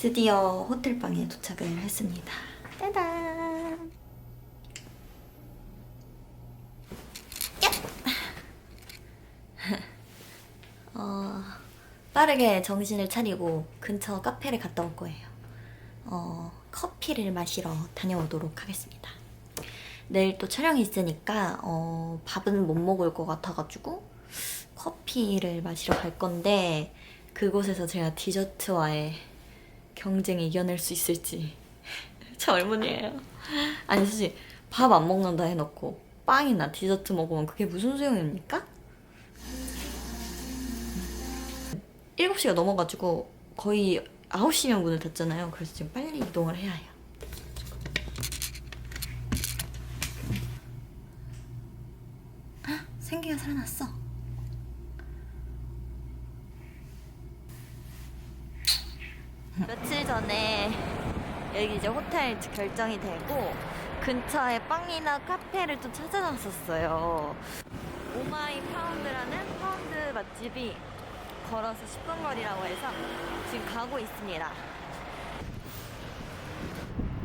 드디어 호텔방에 도착을 했습니다. 짜잔! 어, 빠르게 정신을 차리고 근처 카페를 갔다 올 거예요. 어, 커피를 마시러 다녀오도록 하겠습니다. 내일 또 촬영이 있으니까 어, 밥은 못 먹을 것 같아가지고 커피를 마시러 갈 건데 그곳에서 제가 디저트와의 경쟁에 이겨낼 수 있을지 젊은이에요. 아니 사실 밥 안 먹는다 해놓고 빵이나 디저트 먹으면 그게 무슨 소용입니까? 7시가 넘어가지고 거의 9시면 문을 닫잖아요. 그래서 지금 빨리 이동을 해야 해요. 헉, 생기가 살아났어. 며칠 전에 여기 이제 호텔 결정이 되고 근처에 빵이나 카페를 좀 찾아놨었어요. 오마이 파운드라는 파운드 맛집이 걸어서 10분 거리라고 해서 지금 가고 있습니다.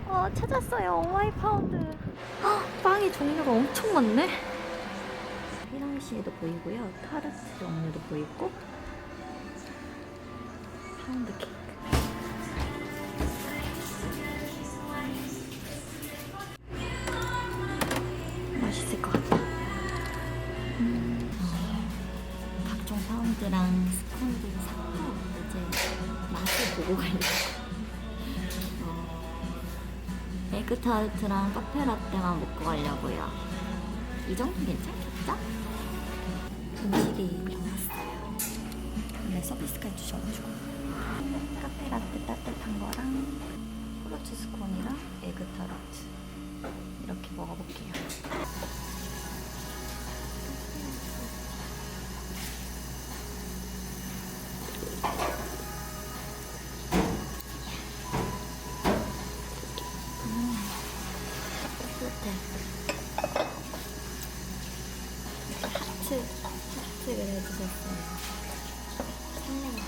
어, 찾았어요. 오마이 파운드. 헉, 빵이 종류가 엄청 많네. 피랑시에도 보이고요. 타르트 종류도 보이고 파운드 케이크. 어, 에그타르트랑 카페라떼만 먹고 가려고요. 이 정도 괜찮겠죠? 음식이 나왔어요. 원래 서비스까지 주셔가지고 카페라떼 따뜻한 거랑 프로치 스콘이랑 에그타르트 이렇게 먹어볼게요. 따뜻해. 하트, 하트를 해주셨어요. 설레요.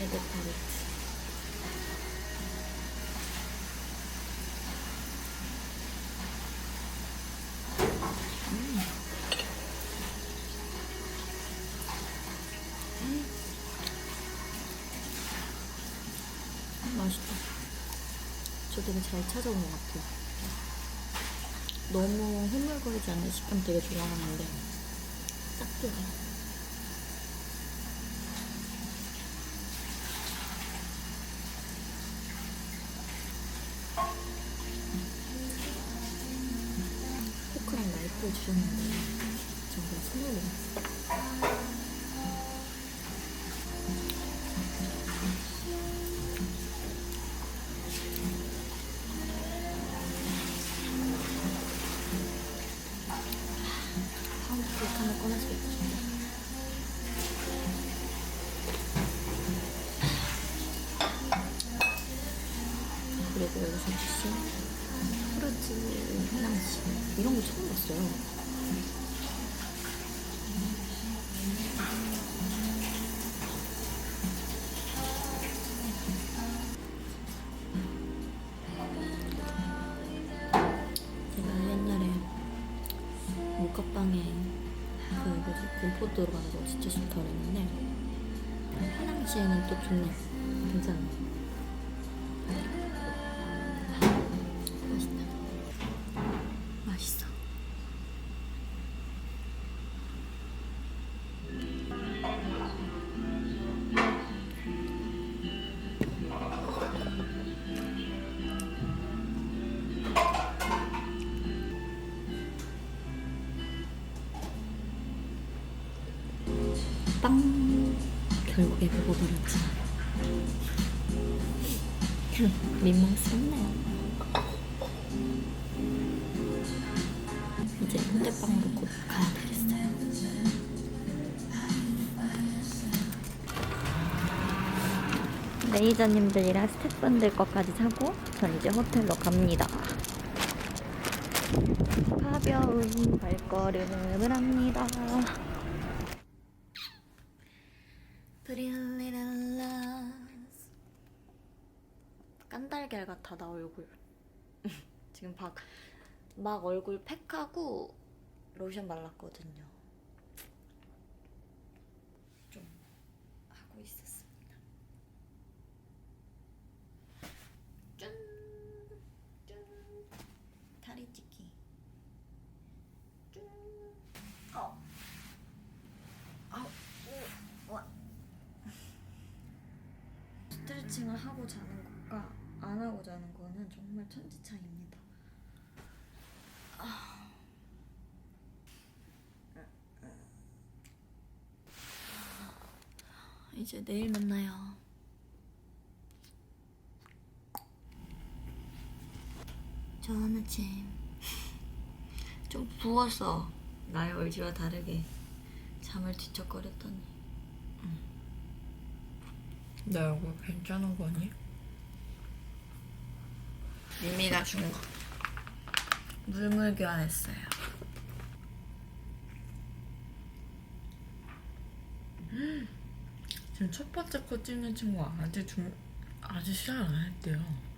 에그타르트. 맛있다. 저 되게 잘 찾아온 것 같아요. 너무 흐물거리지 않는 식감 되게 좋아하는데 딱 들어가요. 포크랑 나이프를 주셨는데 정말 손으로 먹었어요. 이런 거 내보고 버렸지. 민망스럽네요. 이제 현대방으로 곧 가야 되겠어요. 매니저님들이랑 스태프분들 것까지 사고 전 이제 호텔로 갑니다. 가벼운 발걸음을 합니다. 깐달걀 같아 나 얼굴. 지금 막, 막 얼굴 팩하고 로션 발랐거든요. 좀 하고 있었습니다. 짠! 짠! 다리 찢기. 짠! 어. 아우, 우, 와. 스트레칭을 하고 자는 것과 안 하고 자는 거는 정말 천지 차이입니다. 아. 이제 내일 만나요. 좋은 아침. 좀 부었어. 나의 얼지와 다르게 잠을 뒤척거렸더니. 내 얼굴 괜찮은 거니? 미미가 준 거. 물물 교환했어요. 지금 첫 번째 거 찍는 친구 아직 좀 아직 시작 안 했대요.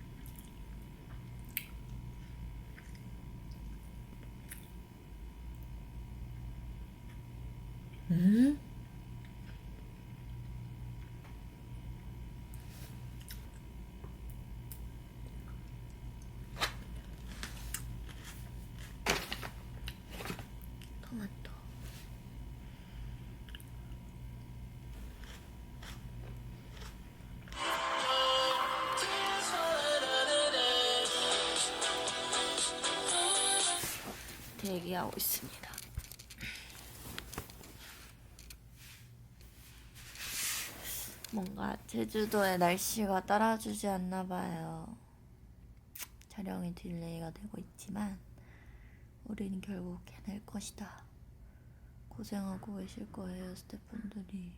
음? 대기하고 있습니다. 뭔가 제주도의 날씨가 따라주지 않나 봐요. 촬영이 딜레이가 되고 있지만 우리는 결국 해낼 것이다. 고생하고 계실 거예요, 스태프분들이.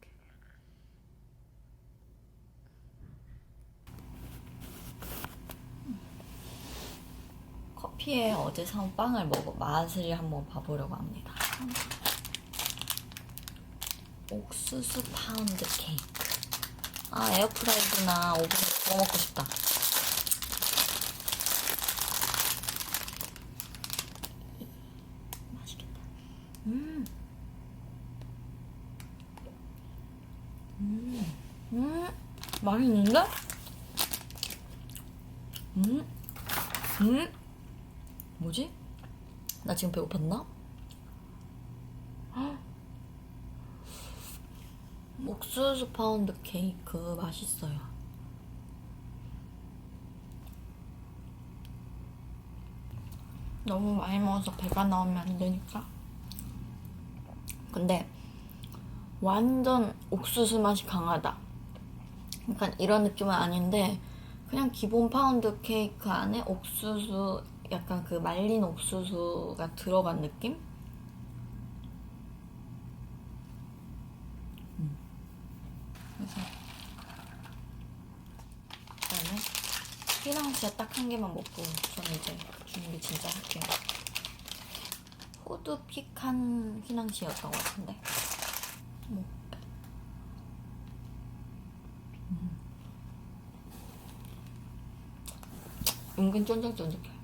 이렇게. 음. 커피에 어제 사온 빵을 먹어 맛을 한번 봐보려고 합니다. 옥수수 파운드 케이크. 아 에어프라이기나 오븐에 구워 먹고 싶다. 맛있겠다. 음. 음. 음. 맛있는데? 음. 음. 뭐지? 나 지금 배고팠나? 헉. 옥수수 파운드 케이크 맛있어요. 너무 많이 먹어서 배가 나오면 안 되니까. 근데 완전 옥수수 맛이 강하다. 약간 이런 느낌은 아닌데 그냥 기본 파운드 케이크 안에 옥수수 약간 그 말린 옥수수가 들어간 느낌? 그다음에 휘낭시에 딱한 개만 먹고 저는 이제 준비 진짜 할게요. 호두 픽한 휘낭시였던 것 같은데. 뭐. 음. 은근 쫀득쫀득해.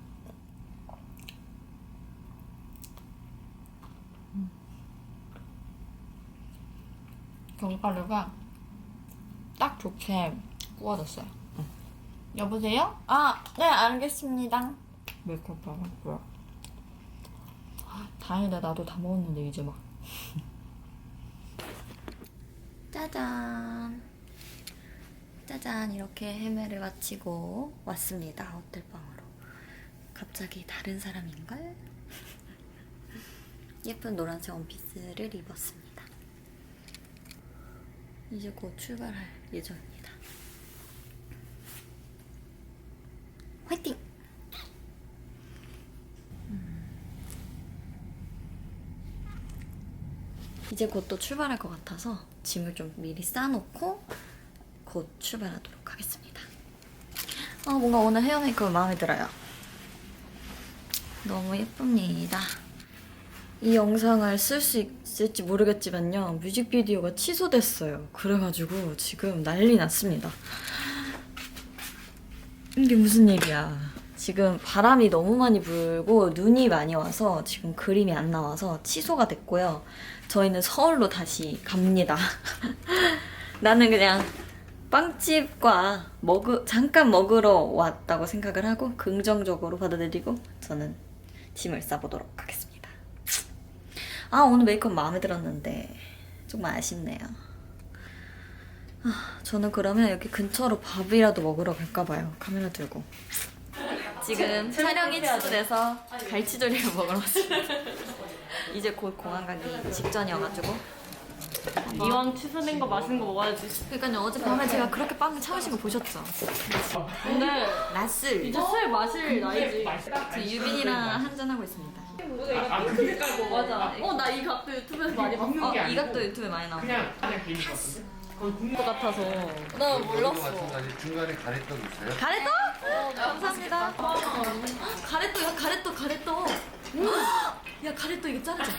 견과류가 딱 좋게 구워졌어요. 응. 여보세요? 아, 네, 알겠습니다. 메이크업 나갔고요. 다행이다, 나도 다 먹었는데, 이제 막. 짜잔. 짜잔, 이렇게 헤매를 마치고 왔습니다, 호텔방으로. 갑자기 다른 사람인걸? 예쁜 노란색 원피스를 입었습니다. 이제 곧 출발할 예정입니다. 화이팅! 음. 이제 곧 또 출발할 것 같아서 짐을 좀 미리 싸놓고 곧 출발하도록 하겠습니다. 아 뭔가 오늘 헤어 메이크업 마음에 들어요. 너무 예쁩니다. 이 영상을 쓸 수 있 을지 모르겠지만요. 뮤직비디오가 취소됐어요. 그래가지고 지금 난리 났습니다. 이게 무슨 일이야. 지금 바람이 너무 많이 불고 눈이 많이 와서 지금 그림이 안 나와서 취소가 됐고요. 저희는 서울로 다시 갑니다. 나는 그냥 빵집과 먹으, 잠깐 먹으러 왔다고 생각을 하고 긍정적으로 받아들이고 저는 짐을 싸보도록 하겠습니다. 아 오늘 메이크업 마음에 들었는데 정말 아쉽네요. 아, 저는 그러면 여기 근처로 밥이라도 먹으러 갈까 봐요. 카메라 들고. 지금 촬영이 취소돼서 갈치조림을 먹으러 왔습니다. 이제 곧 공항 가기 직전이어가지고. 이왕 취소된 거 맛있는 거 먹어야지. 그러니까요 어젯밤에 제가 그렇게 빵을 참으신 거 보셨죠? 근데 라슬. 이제 술 마실 나이지. 저 유빈이랑 한잔 하고 있습니다. 핑크 색깔 뭐 맞아. 어 나 이 각도 유튜브에서 많이 봤어. 어, 이 각도 유튜브에 많이 나와. 그냥 그냥 개인 봤어. 거의 국물 것 같아서. 나 몰랐어. 마찬가지 중간에 가래떡 있어요? 가래떡? 감사합니다. 가래떡, 가래떡, 가래떡. 야 가래떡 이거 자르자.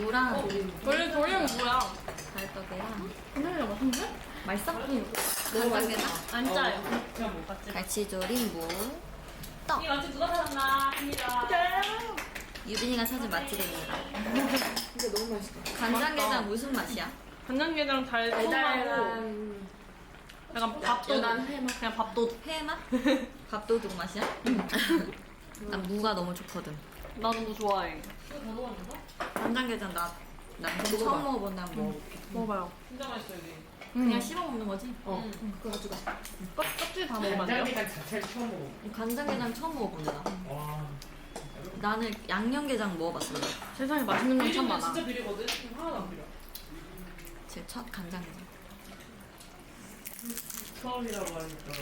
무랑 원래 조림 뭐야? 가래떡이랑 근데 맛있는데? 맛있어? 간장게장, 안 짜요. 갈치조림, 무. 이 맛집 누가 사놨나? 합니다. 유빈이가 찾은 맛집입니다. 근데 너무 맛있다. 간장게장 무슨 맛이야? 간장게장 달콤하고 약간 밥도둑. 해맛. 그냥 밥도둑. 회 맛? 밥도둑 맛이야? 난 무가 너무 좋거든. 나도 뭐 좋아해. 간장게장 나, 나 처음 먹어본다 한번 먹어볼게. 먹어봐요. 그냥 씹어 먹는 거지? 어. 그거 가지고. 껍, 껍질 다 먹으면 안 돼요? 간장게장 자체를 처음 먹어. 간장게장 처음 먹어보네 나. 와. 나는 양념게장 먹어봤어. 세상에 맛있는 건참 많아. 진짜 비리거든. 하나도 안 비려. 제 첫 간장게장. 처음이라고 하니까.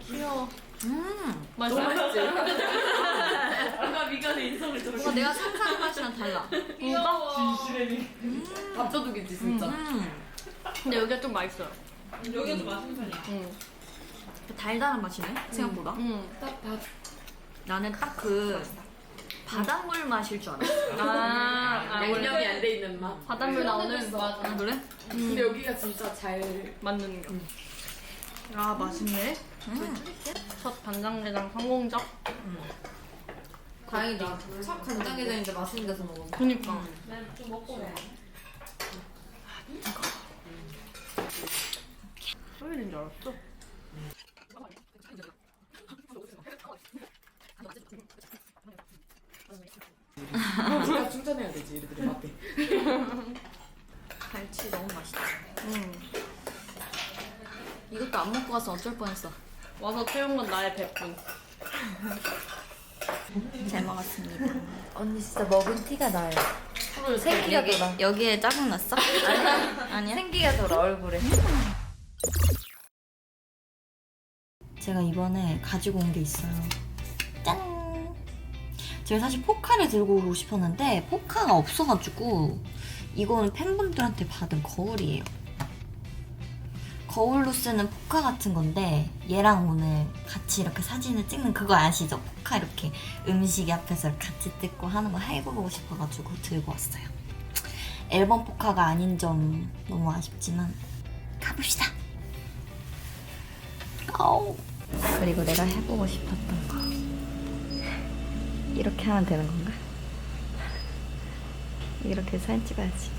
귀여워. 음! 맛있어? 맛있지? 아까 미간에 인성을 좀. 뭔가 내가 상상한 맛이랑 달라. 뭔가? 진실해니. 밥도둑이지 진짜. 음! 근데 여기가 좀 맛있어요. 여기가 좀 맛있는 편이야. 응. 달달한 맛이네, 생각보다. 응. 딱 밥. 나는 딱 그 바닷물 맛일 줄 알았어. 아, 아 양념이 안 돼 있는 맛. 바닷물 나오는 아, 그래? 근데 여기가 진짜 잘. 맞는 거. 아 맛있네. 음. 첫 간장게장 성공적. 다행이다. 첫 간장게장인데 맛있는 데서 먹어. 그니까. 좀 먹고 해. 소일인 줄 알았어. 우리가 충전해야 되지 얘들이 맛에. 갈치 너무 맛있다. 응. 이것도 안 먹고 가서 어쩔 뻔했어. 와서 태운 건 나의 배뿐. 잘 먹었습니다. 언니 진짜 먹은 티가 나요. 생기가 돌아. 여기에 짜증 났어? 아니야. 아니야. 생기가 돌아 얼굴에. 제가 이번에 가지고 온 게 있어요. 짠! 제가 사실 포카를 들고 오고 싶었는데 포카가 없어가지고 이거는 팬분들한테 받은 거울이에요. 거울로 쓰는 포카 같은 건데 얘랑 오늘 같이 이렇게 사진을 찍는 그거 아시죠? 포카 이렇게 음식 앞에서 같이 찍고 하는 거 해보고 싶어가지고 들고 왔어요. 앨범 포카가 아닌 점 너무 아쉽지만 가봅시다. 아우. 그리고 내가 해보고 싶었던 거 이렇게 하면 되는 건가? 이렇게 찍어야지